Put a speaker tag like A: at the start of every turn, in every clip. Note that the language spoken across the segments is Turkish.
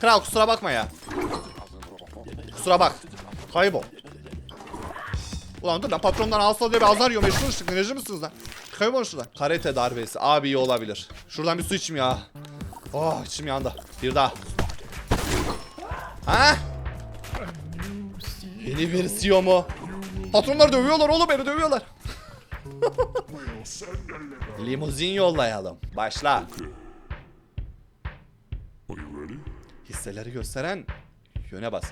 A: Kral kusura bakma ya. Kusura bak. Kaybol. Ulan dur lan patrondan hasta diye bir azar yiyorum. Eşit oluştuk. Enerji misiniz lan? Kaybol şuradan. Karate darbesi. Abi iyi olabilir. Şuradan bir su içeyim ya. Oh içim yandı. Bir daha. Ha? Yeni bir CEO mu? Patronlar dövüyorlar oğlum beni dövüyorlar. Limuzin yollayalım. Başla. Hisseleri gösteren yöne bas.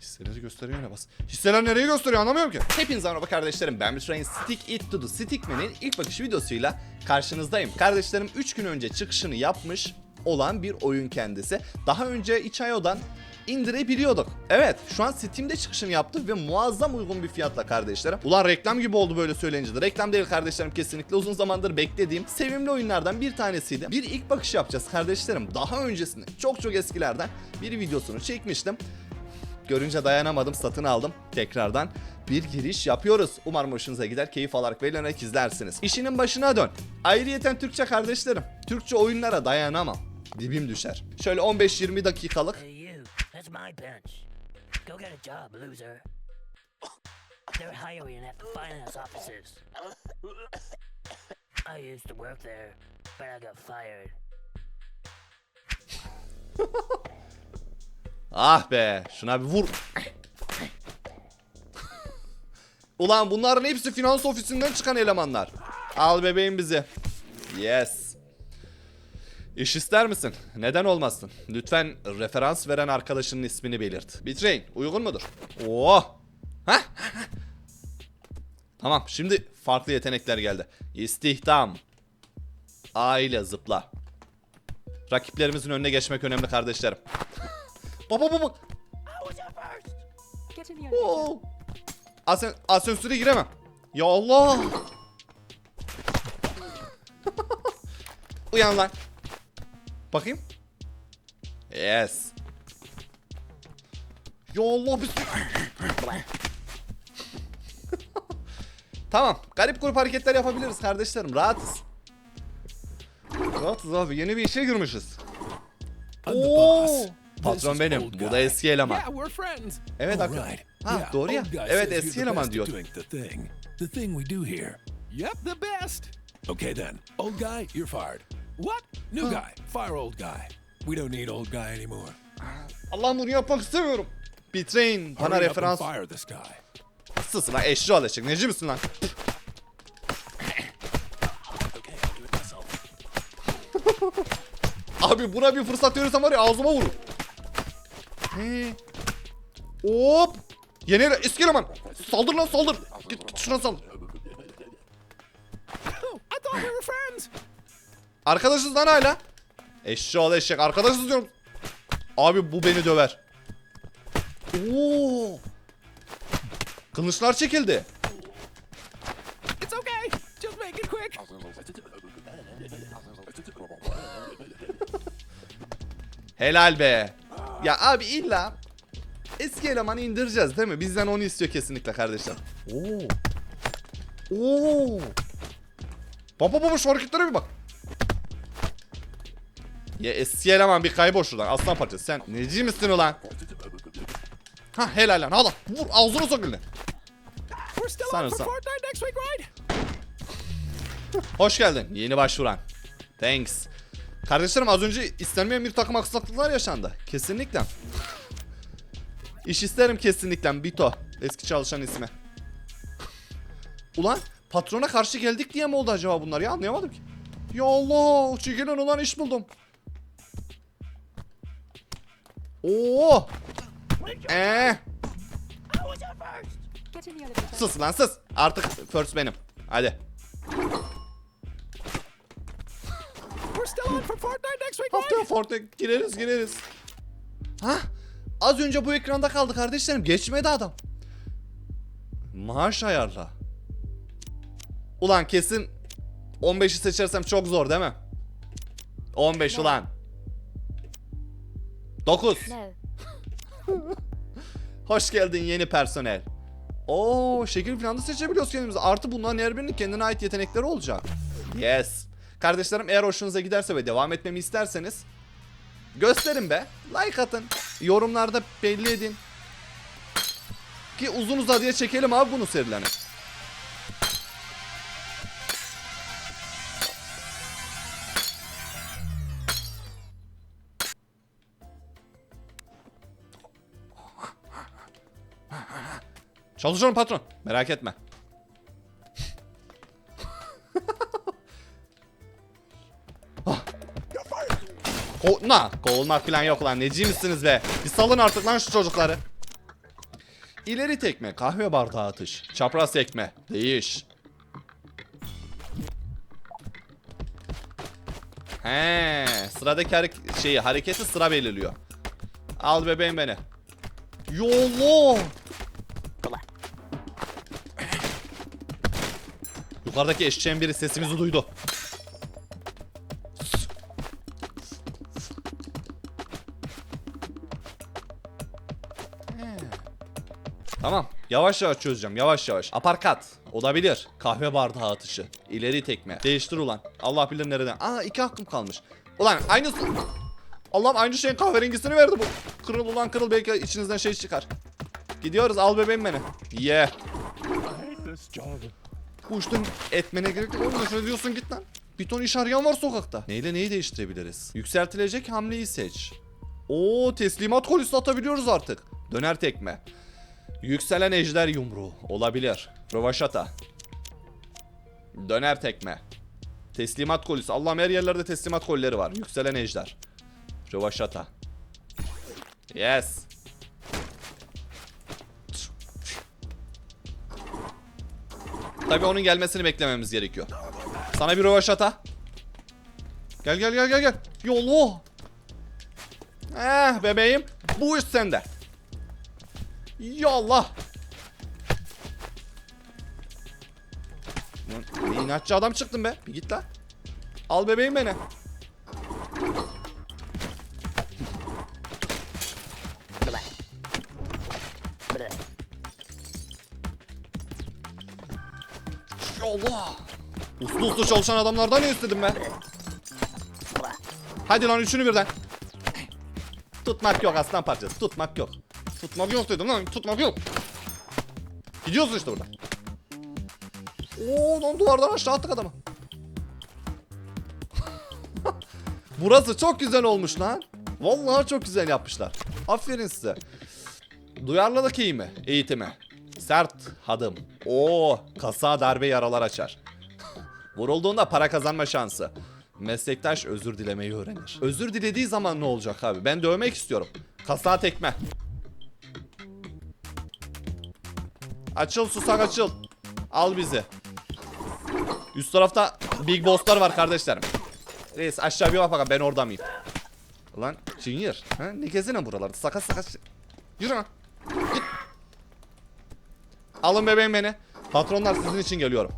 A: Hisseleri gösteriyor yöne bas. Hisseler nereyi gösteriyor anlamıyorum ki. Hepinize merhaba kardeşlerim. Ben Train Stick It To The Stickman'in ilk bakış videosuyla karşınızdayım. Kardeşlerim 3 gün önce çıkışını yapmış olan bir oyun kendisi. Daha önce itch.io'dan indirebiliyorduk. Evet şu an Steam'de çıkışını yaptı ve muazzam uygun bir fiyatla kardeşlerim. Ulan reklam gibi oldu böyle söyleyince de. Reklam değil kardeşlerim kesinlikle uzun zamandır beklediğim sevimli oyunlardan bir tanesiydi. Bir ilk bakış yapacağız kardeşlerim. Daha öncesinde çok çok eskilerden bir videosunu çekmiştim. Görünce dayanamadım satın aldım. Tekrardan bir giriş yapıyoruz. Umarım hoşunuza gider. Keyif alarak beğenerek izlersiniz. İşinin başına dön. Ayrıyeten Türkçe kardeşlerim. Türkçe oyunlara dayanamam. Dibim düşer. Şöyle 15-20 dakikalık.
B: That's my bench. Go get a job, loser. They're hiring at the finance offices. I used to work there, but I got fired.
A: Ah be şuna bir vur. Ulan bunların hepsi finans ofisinden çıkan elemanlar. Al bebeğim bizi. Yes. İş ister misin? Neden olmasın? Lütfen referans veren arkadaşının ismini belirt. Bitrain uygun mudur? Oh. Hah. Tamam şimdi farklı yetenekler geldi. İstihdam. Aile zıpla. Rakiplerimizin önüne geçmek önemli kardeşlerim. Baba baba. Oo. Asen asansöre giremem. Ya Allah. Uyan lan. Bakayım. Yes. Ya Allah bir Tamam. Garip grup hareketler yapabiliriz kardeşlerim. Rahatız. Rahatız abi. Yeni bir işe girmişiz. Oo. Patron benim. Bu da eski eleman. Evet,
C: right.
A: Ha, doğru ya. Evet, eski eleman diyor.
C: The thing we do here. Yep, the best. Okay then. Old guy, you're fired. What? New guy. Fire old guy. We don't need old guy anymore.
A: Allah'ım bunu yapmak istemiyorum. Bitrain bana
C: Hurry up and
A: referans.
C: fire this guy.
A: Sus lan eşli alacak. Neci misin lan?
C: Okay, I'll do it myself.
A: Abi buna bir fırsat verirsem var ya ağzıma vurur. He. Hop. Yeni ele eski eleman. Saldır lan saldır. Git, git şuna saldır. Arkadaşız lan hala. Eşşi ol eşek. Arkadaşız diyorum. Abi bu beni döver. Oo. Kılıçlar çekildi.
C: It's okay. Just make it quick.
A: Helal be. Ya abi illa eski elemanı indireceğiz değil mi? Bizden onu istiyor kesinlikle kardeşler. Oo. Oo. Baba baba şu hareketlere bir bak. Ya eski eleman bir kaybol şuradan aslan parçası sen neci misin ulan? Ha helal lan hala vur ağzına sok
C: on
A: Sanırsam. Hoş geldin yeni başvuran. Thanks. Kardeşlerim az önce istenmeyen bir takım aksaklıklar yaşandı. Kesinlikle. İş isterim kesinlikle Bito. Eski çalışan ismi. Ulan patrona karşı geldik diye mi oldu acaba bunlar ya anlayamadım ki. Ya Allah çekilin ulan iş buldum. Oo. Ee, sus lan sus. Artık first benim. Hadi.
C: We're still on for Fortnite next week,
A: Haftaya? Fortnite gireriz gireriz. Ha? Az önce bu ekranda kaldı kardeşlerim. Geçmedi adam. Maaş ayarla. Ulan kesin 15'i seçersem çok zor değil mi? 15 ulan. 9.
D: No.
A: Hoş geldin yeni personel. Oo, şekil falan da seçebiliyoruz kendimize. Artı bunların her birinin kendine ait yetenekleri olacak. Yes. Kardeşlerim eğer hoşunuza giderse ve devam etmemi isterseniz Gösterin be. Like atın. Yorumlarda belli edin. Ki uzun uzadıya çekelim abi bunu serilerini. Çalışıyorum patron. Merak etme. Ah. Ko na, kovulmak falan yok lan. Neci misiniz be? Bir salın artık lan şu çocukları. İleri tekme, kahve bardağı atış. Çapraz tekme, değiş. He, sıradaki harek- şeyi, hareketi sıra belirliyor. Al bebeğim beni. Yollu. Yukarıdaki eşeğin biri sesimizi duydu. Tamam. Yavaş yavaş çözeceğim. Yavaş yavaş. Aparkat. Olabilir. Kahve bardağı atışı. İleri tekme. Değiştir ulan. Allah bilir nereden. Aa iki hakkım kalmış. Ulan aynısı. Allah'ım aynı şeyin kahverengisini verdi bu. Kırıl ulan kırıl belki içinizden şey çıkar. Gidiyoruz al bebeğim beni. Ye. Bu işten etmene gerek yok. Oğlum nefret ediyorsun git lan. Bir ton iş arayan var sokakta. Neyle neyi değiştirebiliriz? Yükseltilecek hamleyi seç. Oo teslimat kolisi atabiliyoruz artık. Döner tekme. Yükselen ejder yumruğu. Olabilir. Rövaşata. Döner tekme. Teslimat kolisi. Allah'ım her yerlerde teslimat kolleri var. Yükselen ejder. Rövaşata. Yes. Tabii onun gelmesini beklememiz gerekiyor. Sana bir rövaşata. Gel gel gel gel gel. Yolu. Eh bebeğim. Bu iş sende. Yallah. Ne inatçı adam çıktın be. Bir git lan. Al bebeğim beni. Allah. Uslu uslu çalışan adamlardan ne istedim ben? Hadi lan üçünü birden. Tutmak yok aslan parçası. Tutmak yok. Tutmak yok dedim lan. Tutmak yok. Gidiyorsun işte buradan. Oo lan duvardan aşağı attık adamı. Burası çok güzel olmuş lan. Vallahi çok güzel yapmışlar. Aferin size. Duyarlılık eğimi, eğitimi. Sert hadım. Oo, kasa darbe yaralar açar. Vurulduğunda para kazanma şansı. Meslektaş özür dilemeyi öğrenir. Özür dilediği zaman ne olacak abi? Ben dövmek istiyorum. Kasa tekme. Açıl susak açıl. Al bizi. Üst tarafta Big Boss'lar var kardeşlerim. Reis aşağı bir bak bakalım ben orada mıyım? Lan Junior. Ha? Ne gezine buralarda? Sakat sakat. Yürü lan. Alın bebeğim beni. Patronlar sizin için geliyorum.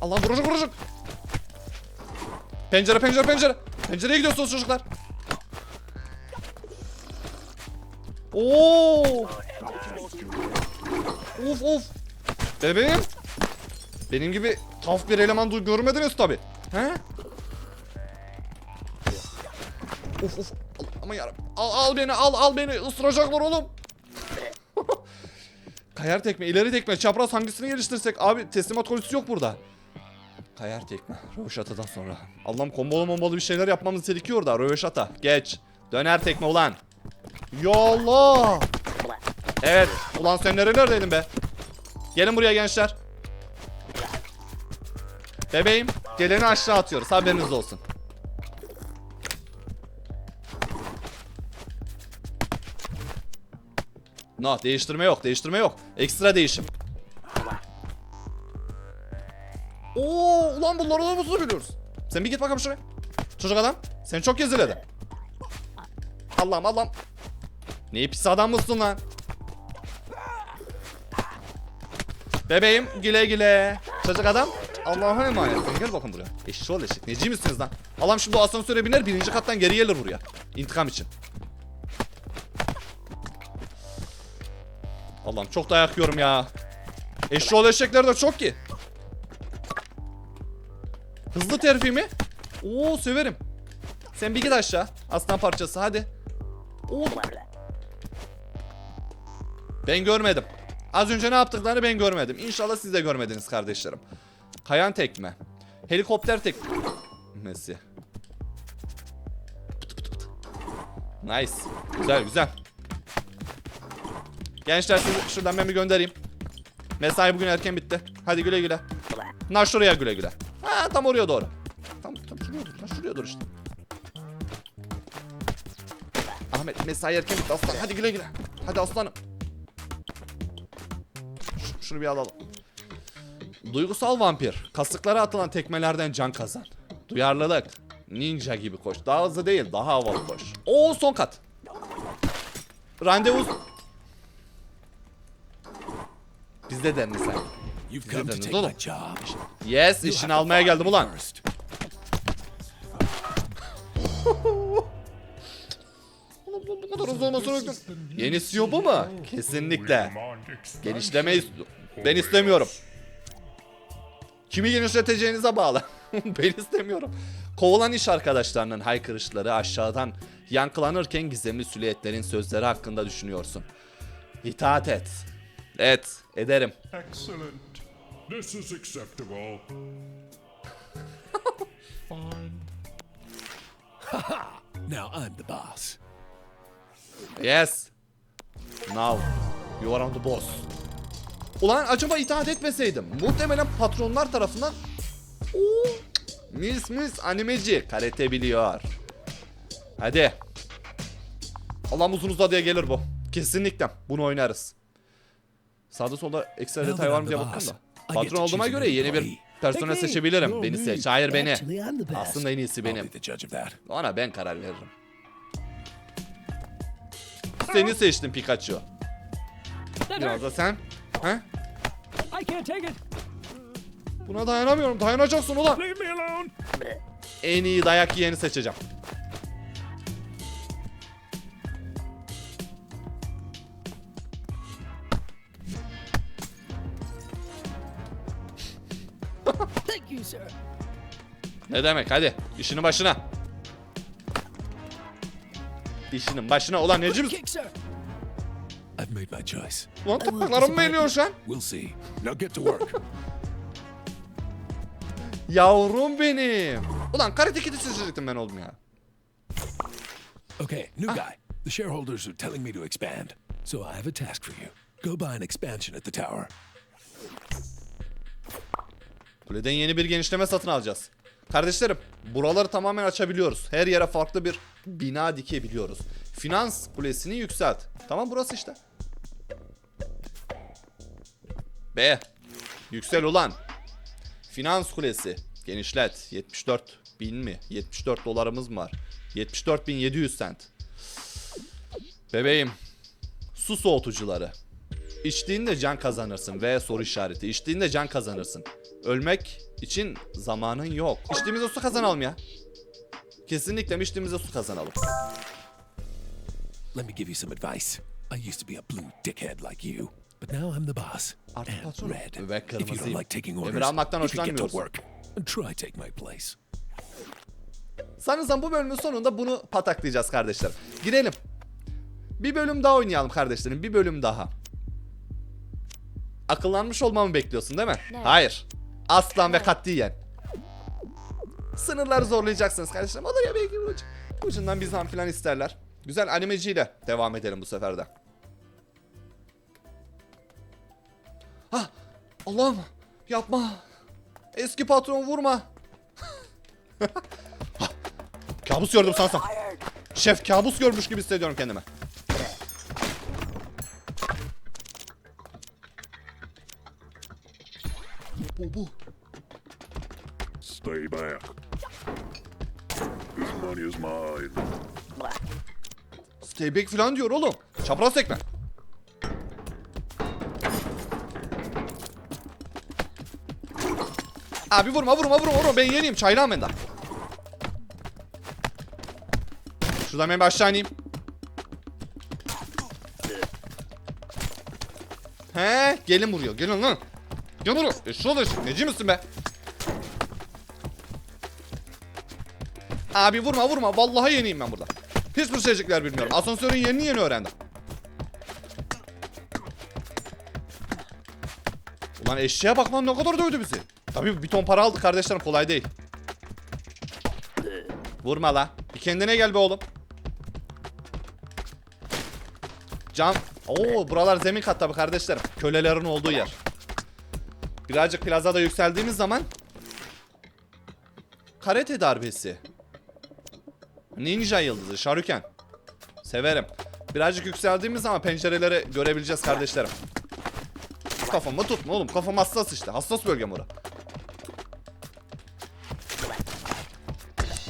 A: Allah vuracak vuracak. Pencere pencere pencere. Pencereye gidiyorsunuz çocuklar. Oo. Of of. Bebeğim. Benim gibi taf bir eleman görmediniz tabi. He? Of of. Ama yarabbim. Al, al beni al al beni. Isıracaklar oğlum. Kayar tekme, ileri tekme, çapraz hangisini geliştirsek? Abi teslimat kolisi yok burada. Kayar tekme, röveşatadan sonra. Allah'ım kombolu mombolu bir şeyler yapmamız gerekiyor da. Röveşata, geç. Döner tekme ulan. Yallah. Evet, ulan sen nerelerdeydin be? Gelin buraya gençler. Bebeğim, geleni aşağı atıyoruz. Haberiniz olsun. No, değiştirme yok, değiştirme yok. Ekstra değişim. Oo, ulan bunları da nasıl biliyoruz? Sen bir git bakalım şuraya. Çocuk adam, seni çok geziledi. Allah'ım Allah'ım. Ne pis adam mısın lan? Bebeğim güle güle. Çocuk adam Allah'a emanet. Gel bakın buraya. Eşşoğlu eşek. Neci misiniz lan? Allah'ım şimdi o asansöre biner birinci kattan geri gelir buraya. İntikam için. Allah'ım çok dayak yiyorum ya. Eşşoğlu eşekler de çok ki. Hızlı terfi mi? Oo severim. Sen bir git aşağı. Aslan parçası hadi. Oo. Ben görmedim. Az önce ne yaptıklarını ben görmedim. İnşallah siz de görmediniz kardeşlerim. Kayan tekme. Helikopter tekmesi. Nice. Güzel güzel. Gençler sizi şuradan ben bir göndereyim. Mesai bugün erken bitti. Hadi güle güle. Nar şuraya güle güle. Ha tam oraya doğru. Tam tam şuraya dur. Lan şuraya dur işte. Ahmet mesai erken bitti aslan. Hadi güle güle. Hadi aslanım. Ş- şunu bir alalım. Duygusal vampir. Kasıklara atılan tekmelerden can kazan. Duyarlılık. Ninja gibi koş. Daha hızlı değil, daha havalı koş. Oo son kat. Randevu... Bizde denli sen. Dediniz
C: take
A: oğlum. Yes, işini almaya geldim ulan. bu kadar hızlı olmasına bakın. Yeni CEO bu mu? Kesinlikle. Genişleme ist- Ben istemiyorum. Kimi genişleteceğinize bağlı. ben istemiyorum. Kovulan iş arkadaşlarının haykırışları aşağıdan yankılanırken gizemli silüetlerin sözleri hakkında düşünüyorsun. İtaat et. Et, ederim.
E: Excellent. This is acceptable. Fine.
C: Now I'm the boss.
A: Yes. Now you are on the boss. Ulan acaba itaat etmeseydim muhtemelen patronlar tarafından Oo, mis mis animeci karate biliyor. Hadi. Allah'ım uzun uzadıya gelir bu. Kesinlikle bunu oynarız. Sağda solda ekstra detay var mı diye bakın da. Patron olduğuma göre yeni bir personel seçebilirim. Beni seç. Hayır beni. Aslında en iyisi benim. Ona ben karar veririm. Seni seçtim Pikachu. Biraz da sen.
B: İt.
A: Buna dayanamıyorum. Dayanacaksın ulan. En iyi dayak yiyeni seçeceğim. Ne demek hadi. işinin başına. İşinin başına. Ulan neci misin?
D: Kick, sir.
C: I've made my choice.
A: Ulan topraklarım mı eliyor an?
C: We'll see. Now get to work.
A: Yavrum benim. Ulan karate kidi seçecektim ben oldum ya.
C: Okay, new guy. The shareholders are telling me to expand, so I have a task for you. Go buy an expansion at the tower.
A: Kuleden yeni bir genişleme satın alacağız. Kardeşlerim, buraları tamamen açabiliyoruz. Her yere farklı bir bina dikebiliyoruz. Finans kulesini yükselt. Tamam burası işte. B. Yüksel ulan. Finans kulesi. Genişlet. 74 bin mi? 74 dolarımız mı var? 74.700 cent. Bebeğim. Su soğutucuları. İçtiğinde can kazanırsın ve soru işareti. İçtiğinde can kazanırsın. Ölmek için zamanın yok. İçtiğimizde su kazanalım ya. Kesinlikle içtiğimizde su kazanalım.
C: Let me give you some advice. I used to be a blue dickhead like you, but now I'm the boss.
A: Artık
C: And
A: patronum.
C: red.
A: Ve
C: If you don't like taking
A: Emir
C: orders,
A: almaktan
C: you can get to
A: hoşlanmıyorsun.
C: work and try take my place.
A: Sanırsam bu bölümün sonunda bunu pataklayacağız kardeşler. Girelim. Bir bölüm daha oynayalım kardeşlerim. Bir bölüm daha. Akıllanmış olmamı bekliyorsun değil mi? Hayır. Aslan ve katiyen. Sınırları zorlayacaksınız kardeşlerim. Olur ya belki ucu. Ucundan bir zam falan isterler. Güzel animeciyle devam edelim bu sefer de. Ah! Allah'ım! Yapma! Eski patron vurma! Kabus gördüm sansam. Şef kabus görmüş gibi hissediyorum kendimi. Bu.
E: Stay back. This money is mine.
A: Stay back falan diyor oğlum. Çapraz tekme. Abi vurma vurma vurma vurma ben yeniyim çaylağım ben daha. Şuradan ben aşağı ineyim. He gelin vuruyor gelin lan. Buraya. Eşşoğlu eşek. Neci misin be? Abi vurma vurma. Vallahi yeniyim ben burada. Hiçbir şeycikler bilmiyorum. Asansörün yerini yeni öğrendim. Ulan eşeğe bak lan ne kadar dövdü bizi. Tabii bir ton para aldık kardeşlerim kolay değil. Vurma la. Bir kendine gel be oğlum. Cam. Oo buralar zemin kat tabii kardeşlerim. Kölelerin olduğu yer. Birazcık plazada yükseldiğimiz zaman karate darbesi. Ninja yıldızı, Şaruken. Severim. Birazcık yükseldiğimiz zaman pencereleri görebileceğiz kardeşlerim. Kafamı tutma oğlum. Kafam hassas işte. Hassas bölgem ora.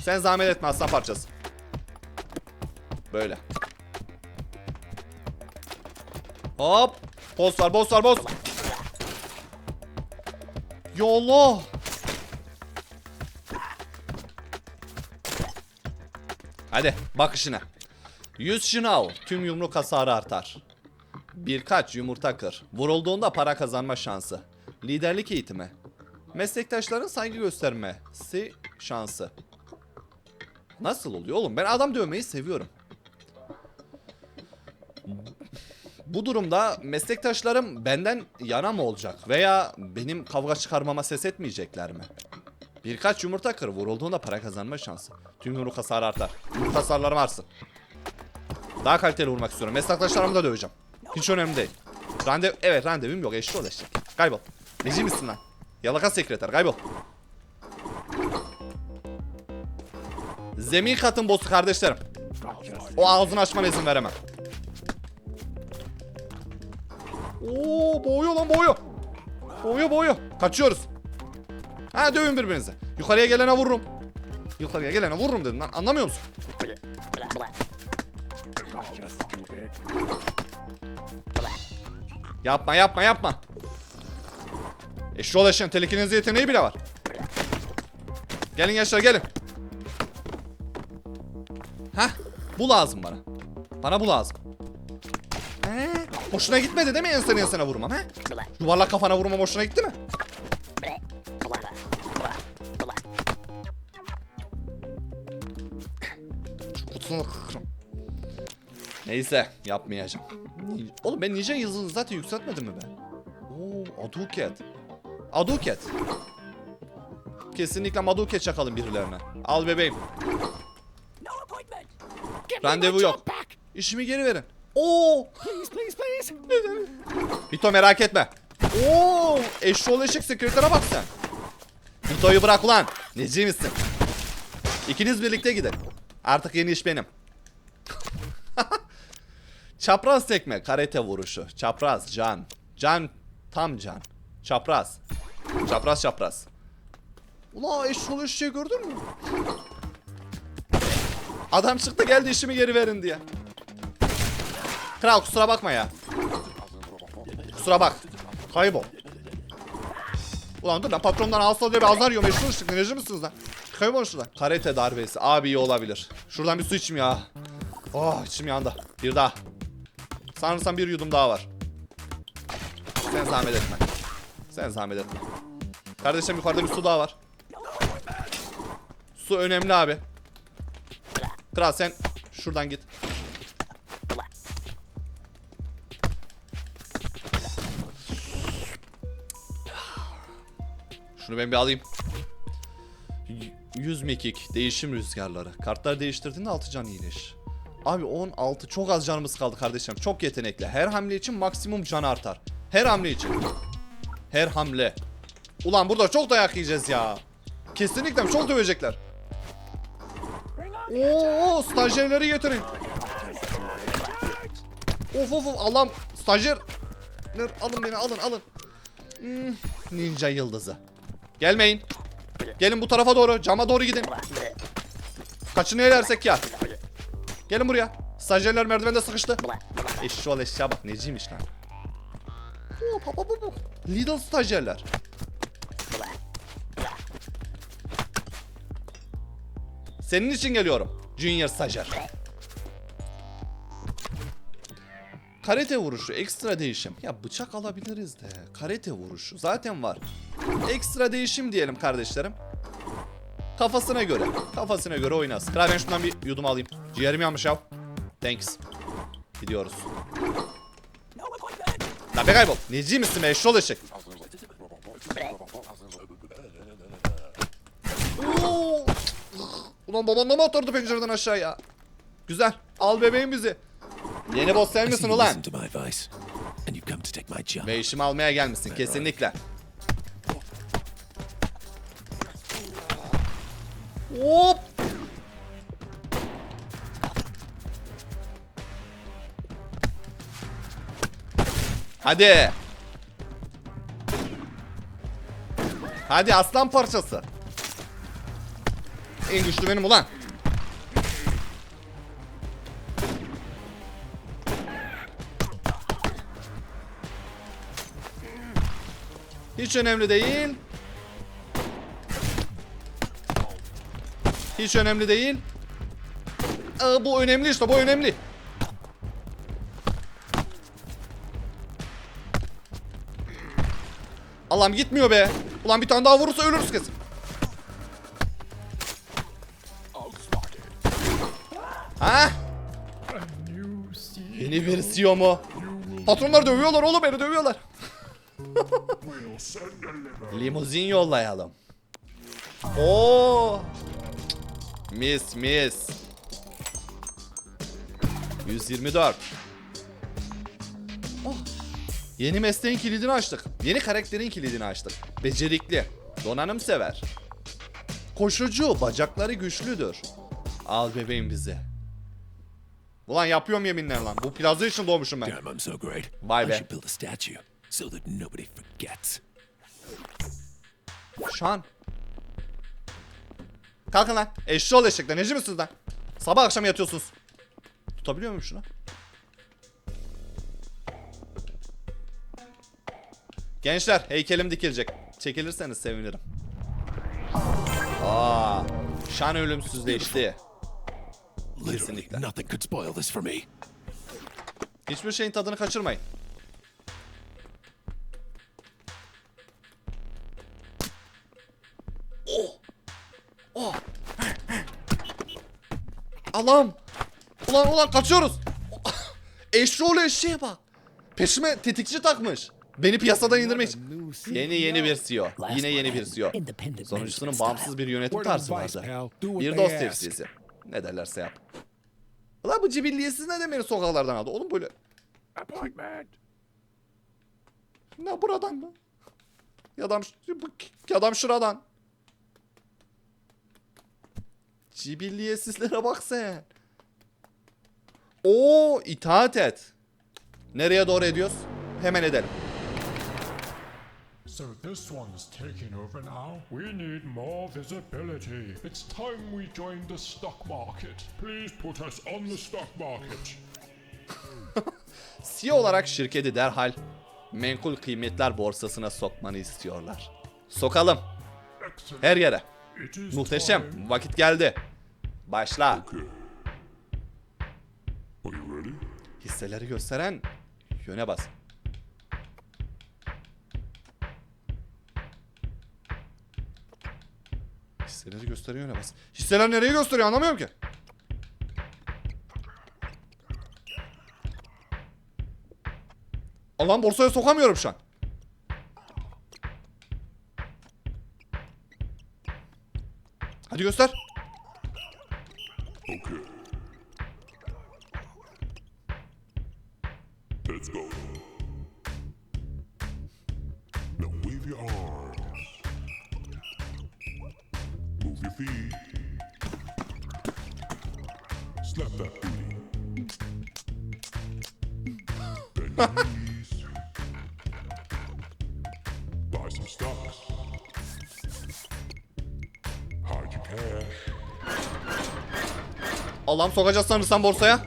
A: Sen zahmet etme aslan parçası. Böyle. Hop. Boss var, boss var, boss. Yollah. Hadi bak işine. 100 şınav. Tüm yumruk hasarı artar. Birkaç yumurta kır. Vurulduğunda para kazanma şansı. Liderlik eğitimi. Meslektaşların saygı göstermesi şansı. Nasıl oluyor oğlum? Ben adam dövmeyi seviyorum. Bu durumda meslektaşlarım benden yana mı olacak? Veya benim kavga çıkarmama ses etmeyecekler mi? Birkaç yumurta kır. Vurulduğunda para kazanma şansı. Tüm yumruk hasarı artar. Yumruk hasarlarım artsın. Daha kaliteli vurmak istiyorum. Meslektaşlarımı da döveceğim. Hiç önemli değil. Randev evet randevum yok. Eşli ol eşek. Kaybol. Neci misin lan? Yalaka sekreter kaybol. Zemin katın boss'u kardeşlerim. O ağzını açmana izin veremem. Oo boğuyor lan boğuyor. Boğuyor boğuyor. Kaçıyoruz. Ha dövün birbirinizi. Yukarıya gelene vururum. Yukarıya gelene vururum dedim lan. Anlamıyor musun? Yapma yapma yapma. Eşrol eşeğin telekinez yeteneği bile var. Gelin gençler gelin. Hah bu lazım bana. Bana bu lazım. He, hoşuna gitmedi değil mi ensene ensene vurmam he? Yuvarlak kafana vurmam hoşuna gitti mi? Şu kutusunu. Neyse yapmayacağım. Oğlum ben ninja yıldızını zaten yükseltmedim mi ben? Oo Aduket. Aduket. Kesinlikle Maduket çakalım birilerine. Al bebeğim. Randevu yok. İşimi geri verin. Oo. Vito merak etme. Oo, eşşoğlu eşek sekretere bak sen. Vito'yu bırak ulan. Neci misin? İkiniz birlikte gidin. Artık yeni iş benim. Çapraz tekme, karate vuruşu. Çapraz, can. Can, tam can. Çapraz. Çapraz çapraz. Ula eşşoğlu eşeği gördün mü? Adam çıktı geldi işimi geri verin diye. Kral kusura bakma ya. Kusura bak. Kaybol. Ulan dur lan patrondan hasta diye bir azar yiyorum. Eşit ışık enerji misiniz lan? Kaybol şuradan. Karate darbesi. Abi iyi olabilir. Şuradan bir su içeyim ya. Oh içim yandı. Bir daha. Sanırsam bir yudum daha var. Sen zahmet etme. Sen zahmet etme. Kardeşim yukarıda bir su daha var. Su önemli abi. Kral sen şuradan git. Şunu ben bir alayım. Y- 100 mekik değişim rüzgarları. Kartlar değiştirdiğinde 6 can iyileş. Abi 16 çok az canımız kaldı kardeşim. Çok yetenekli. Her hamle için maksimum can artar. Her hamle için. Her hamle. Ulan burada çok dayak yiyeceğiz ya. Kesinlikle çok dövecekler. Oo stajyerleri getirin. Of of of Allah'ım stajyer. Alın beni alın alın. Hmm, ninja yıldızı. Gelmeyin. Gelin bu tarafa doğru. Cama doğru gidin. Kaçını edersek ya. Gelin buraya. Stajyerler merdivende sıkıştı. Eşşoğlu eşya bak neciymiş lan. Lidl stajyerler. Senin için geliyorum. Junior stajyer. Karate vuruşu ekstra değişim. Ya bıçak alabiliriz de. Karate vuruşu zaten var. Ekstra değişim diyelim kardeşlerim. Kafasına göre. Kafasına göre oynasın. Kral ben şundan bir yudum alayım. Ciğerim yanmış ya. Thanks. Gidiyoruz. Lan be kaybol. Neci misin be eşşol eşek? Ulan baban da mı atırdı pencereden aşağıya? Güzel. Al bebeğim bizi. Yeni boss
C: you
A: ulan?
C: listen to my advice, and you've come to take my job.
A: Ve işimi almaya gelmişsin kesinlikle. Hop! Hadi. Hadi aslan parçası. En güçlü benim ulan. Hiç önemli değil. Hiç önemli değil. Aa, bu önemli işte bu önemli. Allah'ım gitmiyor be. Ulan bir tane daha vurursa ölürüz kesin. Ha? Yeni versiyon mu? Patronlar dövüyorlar oğlum beni dövüyorlar. Limuzin yollayalım. Oo. Mis mis. 124. Oh. Yeni mesleğin kilidini açtık. Yeni karakterin kilidini açtık. Becerikli. Donanım sever. Koşucu. Bacakları güçlüdür. Al bebeğim bizi. Ulan yapıyorum yeminler lan. Bu plaza için doğmuşum ben.
C: Damn, I'm so great.
A: Vay be.
C: So that nobody forgets.
A: Şan. Kalkın lan. Eşşoğlu eşekler. Neci misiniz lan? Sabah akşam yatıyorsunuz. Tutabiliyor muyum şunu? Gençler heykelim dikilecek. Çekilirseniz sevinirim. Aa, Şan ölümsüzleşti. Kesinlikle. Hiçbir şeyin tadını kaçırmayın. Allah'ım! Ulan ulan kaçıyoruz! Eşşoğlu eşeğe bak! Peşime tetikçi takmış. Beni piyasadan indirmek için. Yeni yeni bir CEO. Yine yeni bir CEO. Sonuncusunun bağımsız bir yönetim tarzı vardı. Bir dost tepsisi. Ne derlerse yap. Ulan bu cibilliyesiz ne de beni sokaklardan aldı? Oğlum böyle. Ne buradan mı? Ya adam, ya adam şuradan. Cibilliyesizlere bak sen. Oo itaat et. Nereye doğru ediyoruz? Hemen edelim.
E: So this one's taking over now? We need more visibility. It's time we join the stock market. Please put us on the stock market.
A: CEO olarak şirketi derhal menkul kıymetler borsasına sokmanı istiyorlar. Sokalım. Her yere. Muhteşem.
E: time.
A: Vakit geldi. Başla. Hisseleri gösteren yöne bas. Hisseleri gösteriyor yöne bas. Hisseler nereyi gösteriyor anlamıyorum ki. Allah'ım borsaya sokamıyorum şu an. Hadi göster. Allah'ım sokacağız sanırsam borsaya.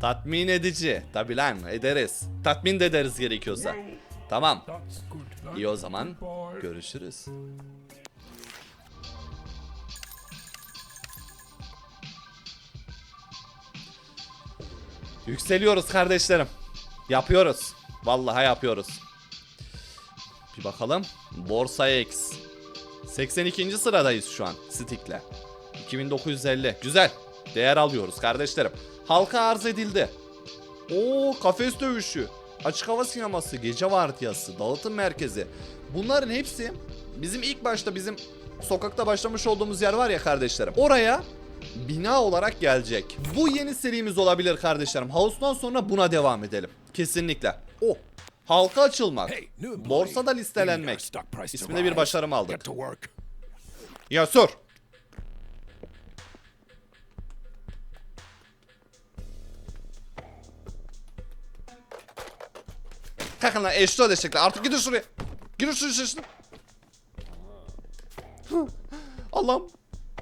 A: Tatmin edici. Tabi lan ederiz. Tatmin de ederiz gerekiyorsa. Tamam. İyi o zaman. Görüşürüz. Yükseliyoruz kardeşlerim. Yapıyoruz. Vallahi yapıyoruz. Bir bakalım. Borsa X. 82. sıradayız şu an Stick'le. 2950. Güzel. Değer alıyoruz kardeşlerim. Halka arz edildi. Oo kafes dövüşü. Açık hava sineması, gece vardiyası, dağıtım merkezi. Bunların hepsi bizim ilk başta bizim sokakta başlamış olduğumuz yer var ya kardeşlerim. Oraya bina olarak gelecek. Bu yeni serimiz olabilir kardeşlerim. House'dan sonra buna devam edelim. Kesinlikle. O. Halka açılmak. Borsada listelenmek. İsminde bir başarım aldık. Ya sor. Kalkın lan eşli ödeşecekler. Artık gidin şuraya. Gidin şuraya şaşın. Allah'ım.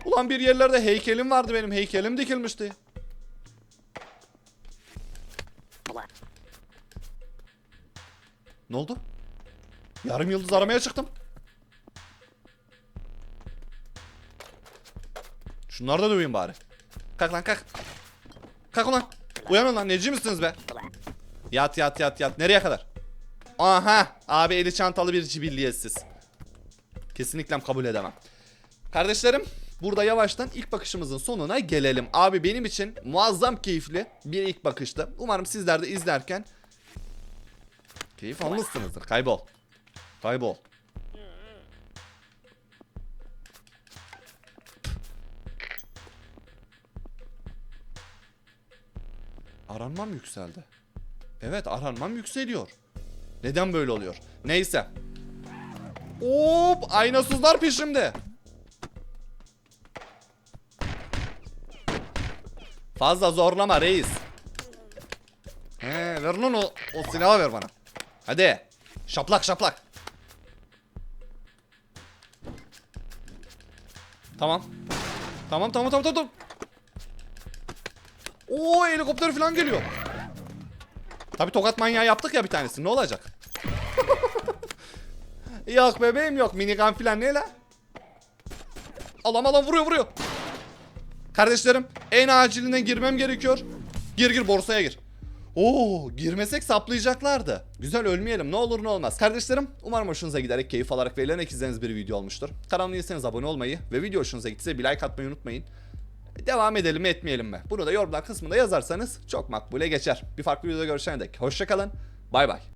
A: Ulan bir yerlerde heykelim vardı benim. Heykelim dikilmişti. Ne oldu? Yarım yıldız aramaya çıktım. Şunları da döveyim bari. Kalk lan kalk. Kalk ulan. Uyanın lan neci misiniz be? Yat yat yat yat. Nereye kadar? Aha. Abi eli çantalı bir cibilliyetsiz. Kesinlikle kabul edemem. Kardeşlerim burada yavaştan ilk bakışımızın sonuna gelelim. Abi benim için muazzam keyifli bir ilk bakıştı. Umarım sizler de izlerken keyif almışsınızdır. Kaybol. Kaybol. Aranmam yükseldi. Evet aranmam yükseliyor. Neden böyle oluyor? Neyse. Hop aynasızlar peşimde. Fazla zorlama reis. He ver lan o, o silahı ver bana. Hadi. Şaplak şaplak. Tamam. Tamam tamam tamam tamam. Oo helikopter falan geliyor. Tabi tokat manyağı yaptık ya bir tanesi. Ne olacak? Yok bebeğim yok. Minigun falan ne la? Alam alam vuruyor vuruyor. Kardeşlerim en acilinden girmem gerekiyor. Gir gir borsaya gir. Oo girmesek saplayacaklardı. Güzel ölmeyelim ne olur ne olmaz. Kardeşlerim umarım hoşunuza giderek keyif alarak verilen izlediğiniz bir video olmuştur. Kanalıma abone olmayı ve video hoşunuza gittiyse bir like atmayı unutmayın. Devam edelim mi etmeyelim mi? Bunu da yorumlar kısmında yazarsanız çok makbule geçer. Bir farklı videoda görüşene dek. Hoşçakalın. Bay bay.